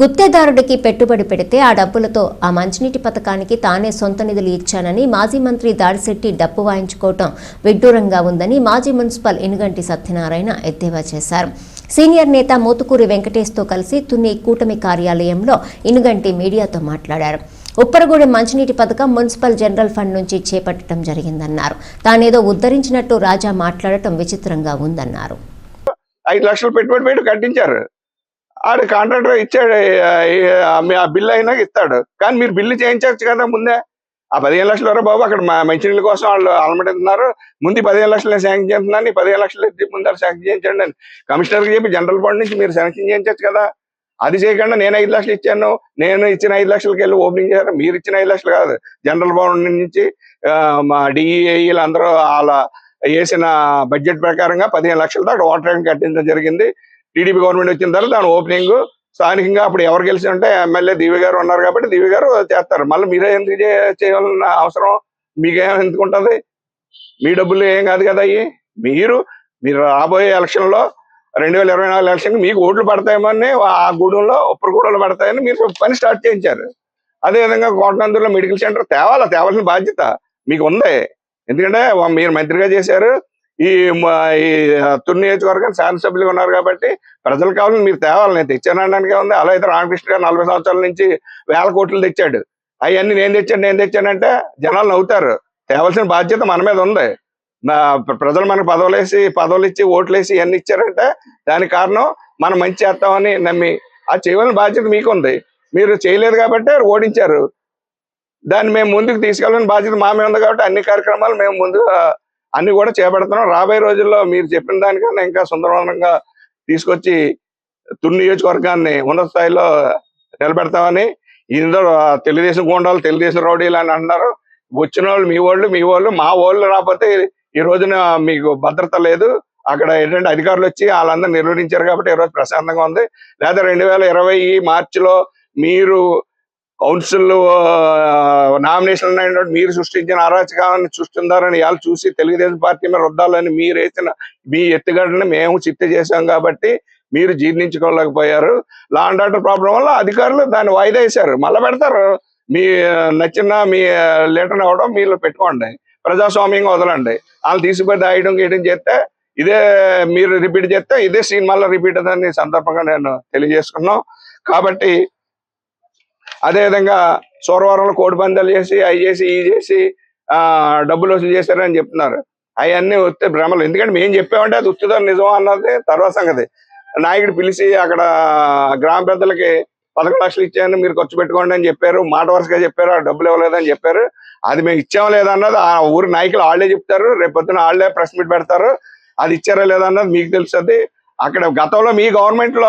గుత్తేదారుడికి పెట్టుబడి పెడితే ఆ డబ్బులతో ఆ మంచినీటి పథకానికి తానే సొంత నిధులు ఇచ్చానని మాజీ మంత్రి దాడిశెట్టి డప్పు వాయించుకోవటం విడ్డూరంగా ఉందని మాజీ మున్సిపల్ ఇనుగంటి సత్యనారాయణ ఎద్దేవా చేశారు. సీనియర్ నేత మోతుకూరి వెంకటేష్తో కలిసి తుని కూటమి కార్యాలయంలో ఇనుగంటి మీడియాతో మాట్లాడారు. ఉప్పరగూడెం మంచినీటి పథకం మున్సిపల్ జనరల్ ఫండ్ నుంచి చేపట్టడం జరిగిందన్నారు. తానేదో ఉద్ధరించినట్టు రాజా మాట్లాడటం విచిత్రంగా ఉందన్నారు. ఐదు లక్షలు పెట్టుబడి పెట్టి కట్టించారు. ఆడు కాంట్రాక్టర్ ఇచ్చాడు ఆ, బిల్ బిల్లు అయినా ఇస్తాడు. కానీ మీరు బిల్లు చేయించవచ్చు కదా ముందే. ఆ పదిహేను లక్షలు వరకు బాబు అక్కడ మా మంచినీళ్ళ కోసం వాళ్ళు అలమటిస్తున్నారు ముందు పదిహేను లక్షలు శాంక్షన్ చేస్తున్నాను ఈ పదిహేను లక్షలు ఎత్తి ముందర శాంక్షన్ చేయించండి అని. కమిషనర్కి చెప్పి జనరల్ ఫండ్ నుంచి మీరు శాంక్షన్ చేయించవచ్చు కదా. అది చేయకుండా నేను ఐదు లక్షలు ఇచ్చాను నేను ఇచ్చిన ఐదు లక్షలకి వెళ్ళి ఓపెనింగ్ చేశారు. మీరు ఇచ్చిన ఐదు లక్షలు కాదు జనరల్ ఫండ్ నుంచి మా డిఈఏలు అందరూ వాళ్ళ వేసిన బడ్జెట్ ప్రకారంగా పదిహేను లక్షల దాకా వాటర్ ట్యాంక్ కట్టించడం జరిగింది. టీడీపీ గవర్నమెంట్ వచ్చిన తర్వాత దాని ఓపెనింగ్ స్థానికంగా అప్పుడు ఎవరు గెలిచి ఉంటే ఎమ్మెల్యే దివ్య గారు ఉన్నారు కాబట్టి దివ్య గారు చేస్తారు. మళ్ళీ మీరే ఎందుకు చేయాలన్న అవసరం? మీకేం ఎందుకు ఉంటుంది మీ డబ్బులు ఏం కాదు కదా అయ్యి. మీరు మీరు రాబోయే ఎలక్షన్లో రెండు వేల ఇరవై నాలుగు ఎలక్షన్ మీకు ఓట్లు పడతాయేమని ఆ గూడెంలో ఉప్పరగూడెంలో పడతాయని మీరు పని స్టార్ట్ చేయించారు. అదేవిధంగా కోటనందూరులో మెడికల్ సెంటర్ తేవాలా? తేవాల్సిన బాధ్యత మీకు ఉంది ఎందుకంటే మీరు మంత్రిగా చేశారు. ఈ మ- ఈ తుని నియోజకవర్గానికి శాసనసభ్యులుగా ఉన్నారు కాబట్టి ప్రజలు కావాలని మీరు తేవాలి. నేను తెచ్చానడానికి ఉంది. అలా అయితే రామకృష్ణ గారు నలభై సంవత్సరాల నుంచి వేల కోట్లు తెచ్చాడు. అవన్నీ నేను తెచ్చాను నేను తెచ్చానంటే జనాలు నవ్వుతారు. తేవాల్సిన బాధ్యత మన మీద ఉంది. నా ప్రజలు మనకు పదవులు వేసి పదవులు ఇచ్చి ఓట్లు వేసి ఇవన్నీ ఇచ్చారంటే దానికి కారణం మనం మంచి చేస్తామని నమ్మి ఆ చేయవలసిన బాధ్యత మీకు ఉంది మీరు చేయలేదు కాబట్టి ఓడించారు. దాన్ని మేము ముందుకు తీసుకెళ్ళిన బాధ్యత మా మీద ఉంది కాబట్టి అన్ని కార్యక్రమాలు మేము ముందు అన్ని కూడా చేపడుతున్నాం. రాబోయే రోజుల్లో మీరు చెప్పిన దానికన్నా ఇంకా సుందరవంతంగా తీసుకొచ్చి తుని నియోజకవర్గాన్ని ఉన్నత స్థాయిలో నిలబెడతామని ఇందులో తెలుగుదేశం గూండాలు తెలుగుదేశం రౌడీలు అని అంటున్నారు. వచ్చిన వాళ్ళు మీ వాళ్ళు మీ వాళ్ళు మా వాళ్ళు రాకపోతే ఈ రోజున మీకు భద్రత లేదు. అక్కడ ఏంటంటే అధికారులు వచ్చి వాళ్ళందరూ నిర్వహించారు కాబట్టి ఈ రోజు ప్రశాంతంగా ఉంది. లేదా రెండు వేల ఇరవై మార్చిలో మీరు కౌన్సిల్ నామినేషన్ అయినటువంటి మీరు సృష్టించిన అరాచకాలను సృష్టించారని వాళ్ళు చూసి తెలుగుదేశం పార్టీ మీద రుద్దాలని మీరు వేసిన మీ ఎత్తుగడని మేము చిత్త చేశాం కాబట్టి మీరు జీర్ణించుకోలేకపోయారు. లా అండ్ ఆర్డర్ ప్రాబ్లం వల్ల అధికారులు దాన్ని వాయిదా వేశారు. మళ్ళీ పెడతారు. మీ నచ్చిన మీ లెటర్ అవ్వడం మీరు పెట్టుకోండి. ప్రజాస్వామ్యంగా వదలండి. వాళ్ళు తీసుకుపోయి దాయడం గీయడం చేస్తే ఇదే మీరు రిపీట్ చేస్తే ఇదే సీన్ మళ్ళీ రిపీట్ అదని సందర్భంగా నేను తెలియజేసుకున్నాం. కాబట్టి అదేవిధంగా సోరవరంలో కోడి పందాలు చేసి అవి చేసి ఇవి చేసి ఆ డబ్బులు వసూలు చేశారని చెప్తున్నారు. అవన్నీ వస్తే భ్రమలు. ఎందుకంటే మేము చెప్పామంటే అది ఉత్తుదో నిజం అన్నది తర్వాత సంగతి. నాయకుడు పిలిచి అక్కడ గ్రామ పెద్దలకి పదకొండు లక్షలు ఇచ్చాను మీరు ఖర్చు పెట్టుకోండి అని చెప్పారు. మాట వరుసగా చెప్పారు ఆ డబ్బులు ఇవ్వలేదని చెప్పారు. అది మేము ఇచ్చాం లేదన్నది ఆ ఊరి నాయకులు వాళ్ళే చెప్తారు. రేపు పొద్దున వాళ్ళే ప్రెస్ మీట్ పెడతారు. అది ఇచ్చారా లేదన్నది మీకు తెలుస్తుంది. అక్కడ గతంలో మీ గవర్నమెంట్లో